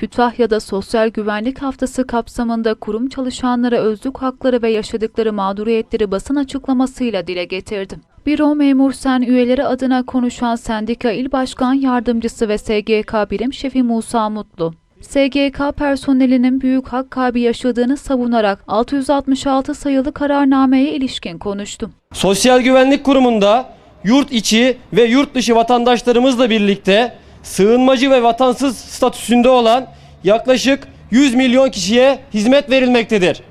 Kütahya'da Sosyal Güvenlik Haftası kapsamında kurum çalışanlara özlük hakları ve yaşadıkları mağduriyetleri basın açıklamasıyla dile getirdi. Büro Memur Sen üyeleri adına konuşan Sendika İl Başkan Yardımcısı ve SGK Birim Şefi Musa Mutlu, SGK personelinin büyük hak kaybı yaşadığını savunarak 666 sayılı kararnameye ilişkin konuştu. Sosyal Güvenlik Kurumu'nda yurt içi ve yurt dışı vatandaşlarımızla birlikte sığınmacı ve vatansız statüsünde olan yaklaşık 100 milyon kişiye hizmet verilmektedir.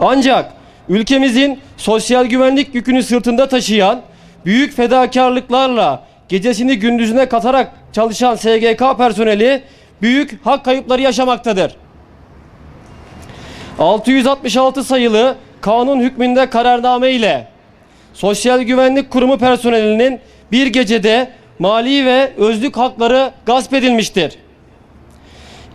Ancak ülkemizin sosyal güvenlik yükünü sırtında taşıyan büyük fedakarlıklarla gecesini gündüzüne katarak çalışan SGK personeli büyük hak kayıpları yaşamaktadır. 666 sayılı kanun hükmünde kararname ile Sosyal Güvenlik Kurumu personelinin bir gecede mali ve özlük hakları gasp edilmiştir.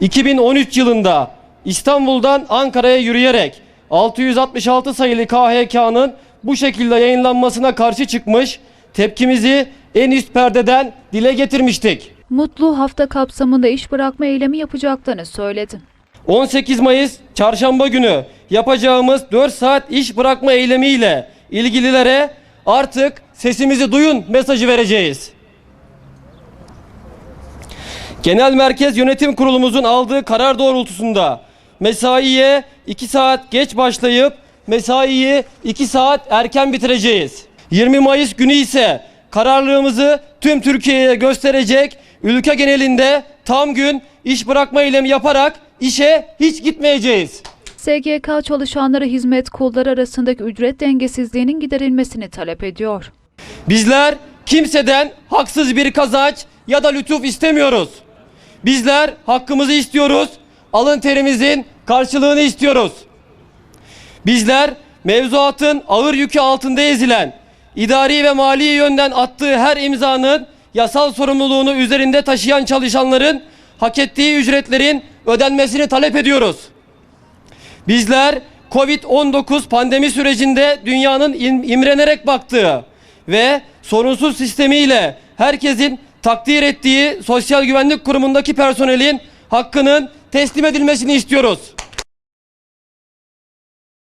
2013 yılında İstanbul'dan Ankara'ya yürüyerek 666 sayılı KHK'nın bu şekilde yayınlanmasına karşı çıkmış, tepkimizi en üst perdeden dile getirmiştik. Mutlu hafta kapsamında iş bırakma eylemi yapacaklarını söyledi. 18 Mayıs çarşamba günü yapacağımız 4 saat iş bırakma eylemiyle ilgililere artık sesimizi duyun mesajı vereceğiz. Genel Merkez Yönetim Kurulumuzun aldığı karar doğrultusunda mesaiye 2 saat geç başlayıp mesaiyi 2 saat erken bitireceğiz. 20 Mayıs günü ise kararlılığımızı tüm Türkiye'ye gösterecek ülke genelinde tam gün iş bırakma eylemi yaparak işe hiç gitmeyeceğiz. SGK çalışanları hizmet kolları arasındaki ücret dengesizliğinin giderilmesini talep ediyor. Bizler kimseden haksız bir kazanç ya da lütuf istemiyoruz. Bizler hakkımızı istiyoruz. Alın terimizin karşılığını istiyoruz. Bizler mevzuatın ağır yükü altında ezilen, idari ve mali yönden attığı her imzanın yasal sorumluluğunu üzerinde taşıyan çalışanların hak ettiği ücretlerin ödenmesini talep ediyoruz. Bizler Covid-19 pandemi sürecinde dünyanın im- imrenerek baktığı ve sorunsuz sistemiyle herkesin takdir ettiği Sosyal Güvenlik Kurumu'ndaki personelin hakkının teslim edilmesini istiyoruz.